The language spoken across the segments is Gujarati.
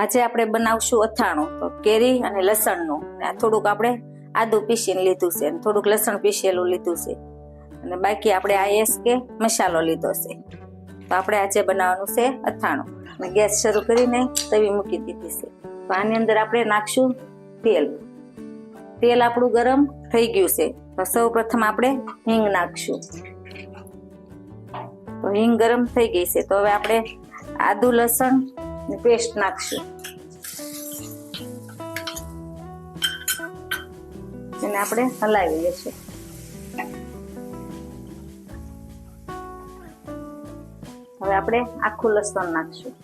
આજે આપણે બનાવશું અથાણું, તો કેરી અને લસણનું. આ થોડુંક આપણે આદુ પીસીને લીધું છે થોડુંક લસણ પીસેલું લીધું છે. અને બાકી આપણે આ એસ કે મસાલો લીધો છે. તો આપણે આજે બનાવવાનું છે અથાણું. અને ગેસ શરૂ કરીને તવી મૂકી દીધી છે. તો આની અંદર આપણે નાખશું તેલ. તેલ આપણું ગરમ થઈ ગયું છે. તો સૌ પ્રથમ આપણે હિંગ નાખશું. તો હિંગ ગરમ થઈ ગઈ છે. તો હવે આપણે આદુ, લસણ પેસ્ટ નાખશું. એને આપણે હલાવી લેશું હવે આપણે આખું લસણ નાખશું.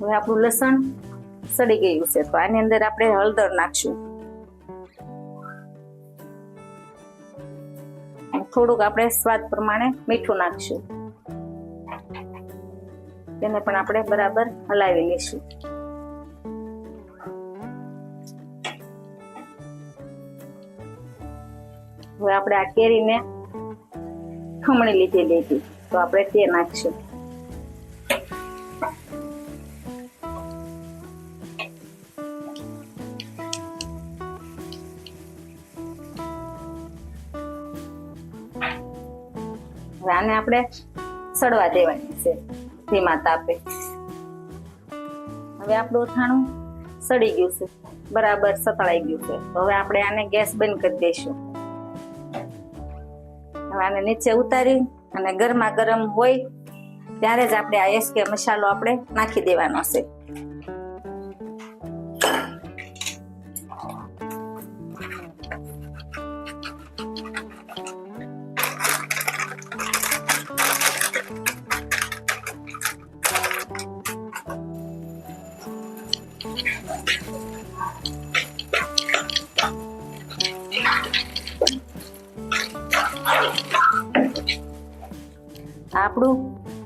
હવે આપણું લસણ સડી ગયું છે, તો આની અંદર આપણે હળદર નાખશું. થોડુંક આપણે સ્વાદ પ્રમાણે મીઠું નાખશું. તેને પણ આપણે બરાબર હલાવી લઈશું. હવે આપણે આ કેરીને ખમણી લીધેલી હતી. તો આપણે તે નાખશું. હવે આને આપણે સડવા દેવાની છે, ધીમા તાપે. હવે આપણું અથાણું સડી ગયું છે, બરાબર સતળાઈ ગયું છે. હવે આપણે આને ગેસ બંધ કરી દઈશું. હવે આને નીચે ઉતારી અને ગરમા ગરમ હોય ત્યારે જ આપણે આ એસકે મસાલો આપણે નાખી દેવાનો છે. આપણું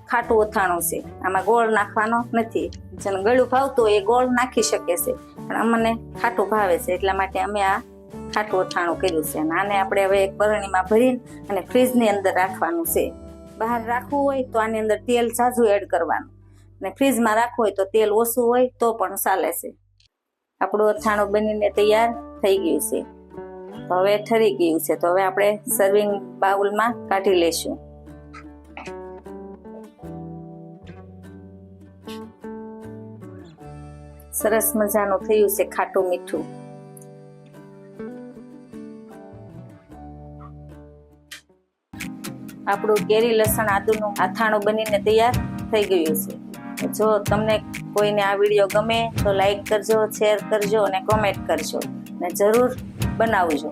ખાટું અથાણું છે. આમાં ગોળ નાખવાનો નથી. જેને ગળું ભાવતું હોય એ ગોળ નાખી શકે છે પણ અમને ખાટું ભાવે છે, એટલા માટે અમે આ ખાટું અથાણું કર્યું છે. અને આને આપણે હવે એક બરણીમાં ભરીને અને ફ્રીજની અંદર રાખવાનું છે. બહાર રાખવું હોય તો આની અંદર તેલ ઝાઝું એડ કરવાનું. અને ફ્રીજમાં રાખવું હોય તો તેલ ઓછું હોય તો પણ ચાલે છે. આપણું અથાણું બનીને તૈયાર થઈ ગયું છે. તો હવે ઠરી ગયું છે. તો હવે આપણે સર્વિંગ બાઉલમાં કાઢી લેશું સરસ મજાનું થયું છે ખાટું મીઠું. આપણું કેરી લસણ આદુનું અથાણું બનીને તૈયાર થઈ ગયું છે. જો તમને કોઈને આ વીડિયો ગમે તો લાઈક કરજો શેર કરજો અને કોમેન્ટ કરજો. અને જરૂર બનાવજો.